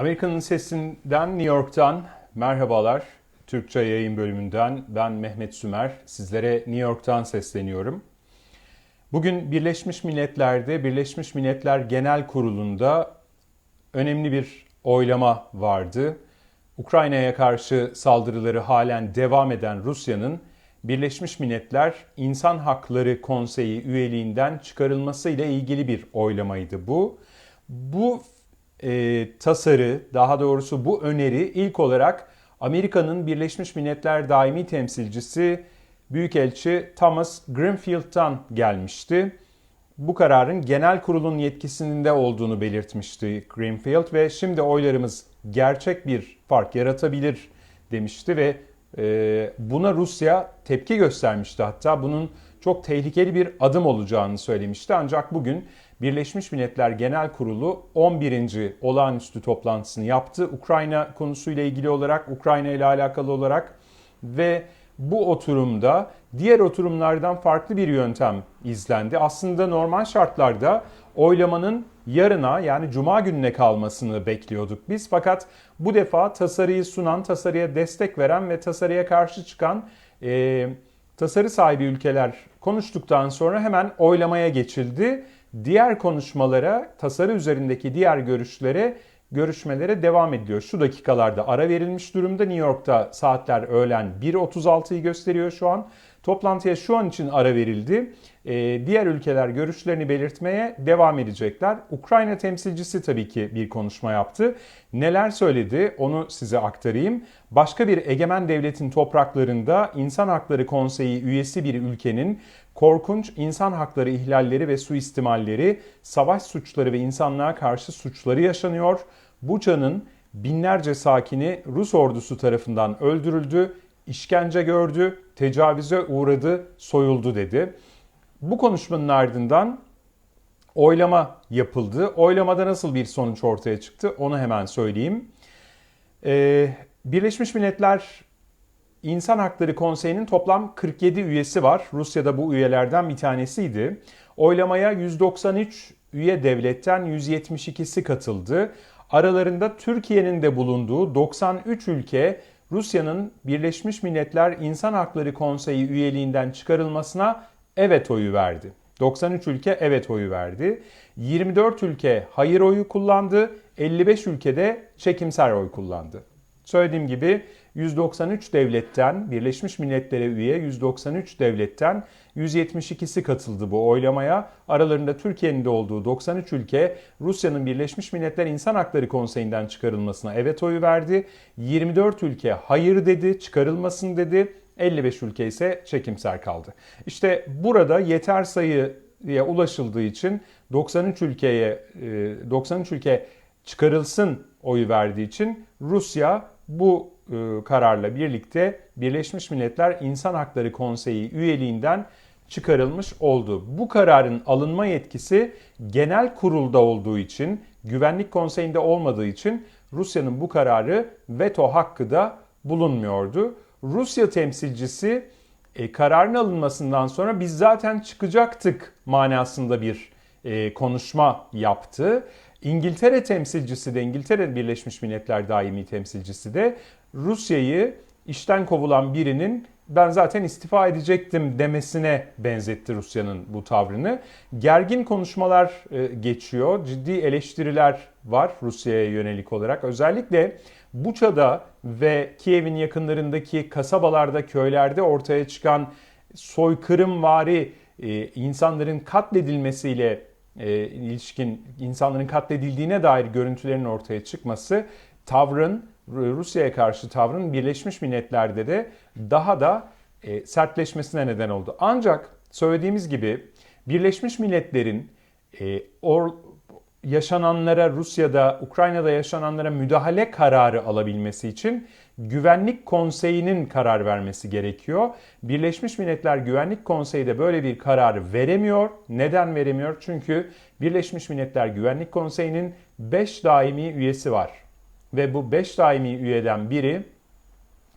Amerika'nın sesinden New York'tan merhabalar. Türkçe yayın bölümünden ben Mehmet Sümer. Sizlere New York'tan sesleniyorum. Bugün Birleşmiş Milletler'de Birleşmiş Milletler Genel Kurulu'nda önemli bir oylama vardı. Ukrayna'ya karşı saldırıları halen devam eden Rusya'nın Birleşmiş Milletler İnsan Hakları Konseyi üyeliğinden çıkarılması ile ilgili bir oylamaydı bu. Bu e, tasarı, daha doğrusu bu öneri ilk olarak Amerika'nın Birleşmiş Milletler Daimi Temsilcisi Büyükelçi Thomas Greenfield'dan gelmişti. Bu kararın genel kurulun yetkisinde olduğunu belirtmişti Greenfield ve şimdi oylarımız gerçek bir fark yaratabilir demişti ve e, buna Rusya tepki göstermişti. Hatta bunun çok tehlikeli bir adım olacağını söylemişti. Ancak bugün Birleşmiş Milletler Genel Kurulu 11. olağanüstü toplantısını yaptı. Ukrayna konusuyla ilgili olarak, Ukrayna ile alakalı olarak ve bu oturumda diğer oturumlardan farklı bir yöntem izlendi. Aslında normal şartlarda oylamanın yarına yani cuma gününe kalmasını bekliyorduk biz. Fakat bu defa tasarıyı sunan, tasarıya destek veren ve tasarıya karşı çıkan e, tasarı sahibi ülkeler konuştuktan sonra hemen oylamaya geçildi. Diğer konuşmalara, tasarı üzerindeki diğer görüşlere görüşmelere devam ediyor. Şu dakikalarda ara verilmiş durumda. New York'ta saatler öğlen 1.36'yı gösteriyor şu an. Toplantıya şu an için ara verildi. Ee, diğer ülkeler görüşlerini belirtmeye devam edecekler. Ukrayna temsilcisi tabii ki bir konuşma yaptı. Neler söyledi onu size aktarayım. Başka bir egemen devletin topraklarında İnsan Hakları Konseyi üyesi bir ülkenin korkunç insan hakları ihlalleri ve suistimalleri, savaş suçları ve insanlığa karşı suçları yaşanıyor. Buça'nın binlerce sakini Rus ordusu tarafından öldürüldü, işkence gördü, tecavüze uğradı, soyuldu dedi. Bu konuşmanın ardından oylama yapıldı. Oylamada nasıl bir sonuç ortaya çıktı onu hemen söyleyeyim. Ee, Birleşmiş Milletler İnsan Hakları Konseyi'nin toplam 47 üyesi var. Rusya'da bu üyelerden bir tanesiydi. Oylamaya 193 üye devletten 172'si katıldı. Aralarında Türkiye'nin de bulunduğu 93 ülke Rusya'nın Birleşmiş Milletler İnsan Hakları Konseyi üyeliğinden çıkarılmasına evet oyu verdi. 93 ülke evet oyu verdi. 24 ülke hayır oyu kullandı. 55 ülkede çekimser oy kullandı. Söylediğim gibi 193 devletten, Birleşmiş Milletler'e üye 193 devletten 172'si katıldı bu oylamaya. Aralarında Türkiye'nin de olduğu 93 ülke Rusya'nın Birleşmiş Milletler İnsan Hakları Konseyi'nden çıkarılmasına evet oyu verdi. 24 ülke hayır dedi, çıkarılmasın dedi. 55 ülke ise çekimser kaldı. İşte burada yeter sayıya ulaşıldığı için 93 ülkeye 93 ülke çıkarılsın oyu verdiği için Rusya bu e, kararla birlikte Birleşmiş Milletler İnsan Hakları Konseyi üyeliğinden çıkarılmış oldu. Bu kararın alınma yetkisi genel kurulda olduğu için, Güvenlik Konseyi'nde olmadığı için Rusya'nın bu kararı veto hakkı da bulunmuyordu. Rusya temsilcisi e, kararın alınmasından sonra biz zaten çıkacaktık manasında bir e, konuşma yaptı. İngiltere temsilcisi de İngiltere Birleşmiş Milletler daimi temsilcisi de Rusya'yı işten kovulan birinin ben zaten istifa edecektim demesine benzetti Rusya'nın bu tavrını. Gergin konuşmalar e, geçiyor. Ciddi eleştiriler var Rusya'ya yönelik olarak. Özellikle Buça'da ve Kiev'in yakınlarındaki kasabalarda, köylerde ortaya çıkan soykırımvari e, insanların katledilmesiyle e, ilişkin insanların katledildiğine dair görüntülerin ortaya çıkması tavrın Rusya'ya karşı tavrın Birleşmiş Milletler'de de daha da e, sertleşmesine neden oldu. Ancak söylediğimiz gibi Birleşmiş Milletler'in e, or, yaşananlara Rusya'da, Ukrayna'da yaşananlara müdahale kararı alabilmesi için Güvenlik Konseyi'nin karar vermesi gerekiyor. Birleşmiş Milletler Güvenlik Konseyi de böyle bir karar veremiyor. Neden veremiyor? Çünkü Birleşmiş Milletler Güvenlik Konseyi'nin 5 daimi üyesi var. Ve bu 5 daimi üyeden biri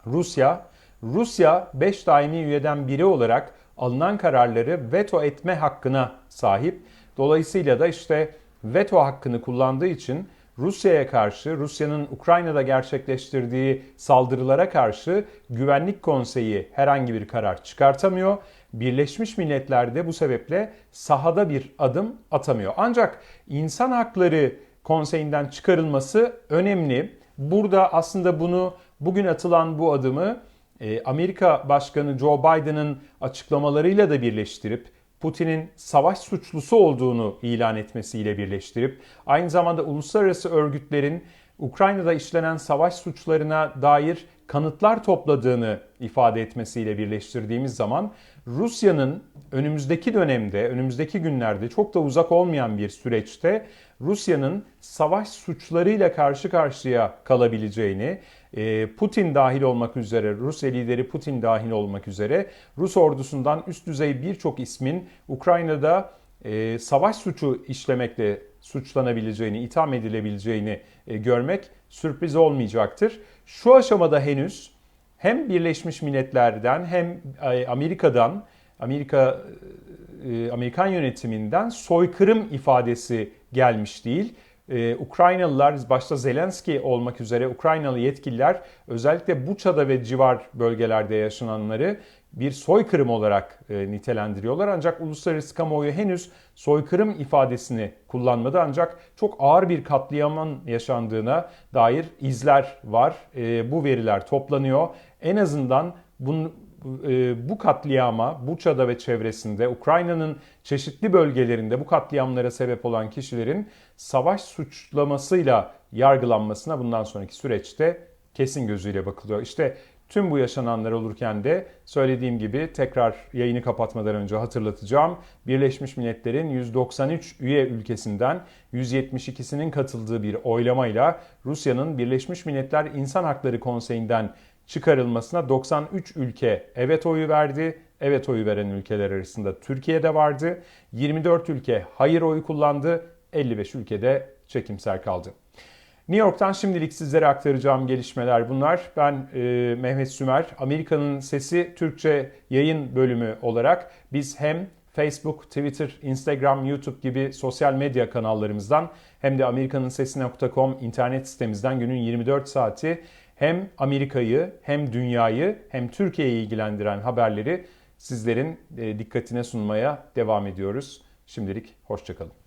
Rusya. Rusya 5 daimi üyeden biri olarak alınan kararları veto etme hakkına sahip. Dolayısıyla da işte veto hakkını kullandığı için Rusya'ya karşı, Rusya'nın Ukrayna'da gerçekleştirdiği saldırılara karşı Güvenlik Konseyi herhangi bir karar çıkartamıyor. Birleşmiş Milletler de bu sebeple sahada bir adım atamıyor. Ancak insan hakları konseyinden çıkarılması önemli. Burada aslında bunu bugün atılan bu adımı e, Amerika Başkanı Joe Biden'ın açıklamalarıyla da birleştirip Putin'in savaş suçlusu olduğunu ilan etmesiyle birleştirip aynı zamanda uluslararası örgütlerin Ukrayna'da işlenen savaş suçlarına dair kanıtlar topladığını ifade etmesiyle birleştirdiğimiz zaman Rusya'nın önümüzdeki dönemde, önümüzdeki günlerde çok da uzak olmayan bir süreçte Rusya'nın savaş suçlarıyla karşı karşıya kalabileceğini, e, Putin dahil olmak üzere, Rusya lideri Putin dahil olmak üzere Rus ordusundan üst düzey birçok ismin Ukrayna'da e, savaş suçu işlemekle suçlanabileceğini, itham edilebileceğini e, görmek sürpriz olmayacaktır. Şu aşamada henüz hem Birleşmiş Milletler'den hem Amerika'dan, Amerika Amerikan yönetiminden soykırım ifadesi gelmiş değil. Ee, Ukraynalılar başta Zelenski olmak üzere Ukraynalı yetkililer özellikle Buça'da ve civar bölgelerde yaşananları bir soykırım olarak e, nitelendiriyorlar. Ancak uluslararası kamuoyu henüz soykırım ifadesini kullanmadı. Ancak çok ağır bir katliamın yaşandığına dair izler var. E, bu veriler toplanıyor. En azından bunun e, bu katliama Buça'da ve çevresinde Ukrayna'nın çeşitli bölgelerinde bu katliamlara sebep olan kişilerin savaş suçlamasıyla yargılanmasına bundan sonraki süreçte kesin gözüyle bakılıyor. İşte tüm bu yaşananlar olurken de söylediğim gibi tekrar yayını kapatmadan önce hatırlatacağım. Birleşmiş Milletler'in 193 üye ülkesinden 172'sinin katıldığı bir oylamayla Rusya'nın Birleşmiş Milletler İnsan Hakları Konseyi'nden çıkarılmasına 93 ülke evet oyu verdi. Evet oyu veren ülkeler arasında Türkiye de vardı. 24 ülke hayır oyu kullandı. 55 ülkede çekimser kaldı. New York'tan şimdilik sizlere aktaracağım gelişmeler bunlar. Ben e, Mehmet Sümer, Amerika'nın Sesi Türkçe yayın bölümü olarak biz hem Facebook, Twitter, Instagram, YouTube gibi sosyal medya kanallarımızdan hem de amerikanınsesi.com internet sitemizden günün 24 saati hem Amerika'yı hem dünyayı hem Türkiye'yi ilgilendiren haberleri sizlerin e, dikkatine sunmaya devam ediyoruz. Şimdilik hoşçakalın.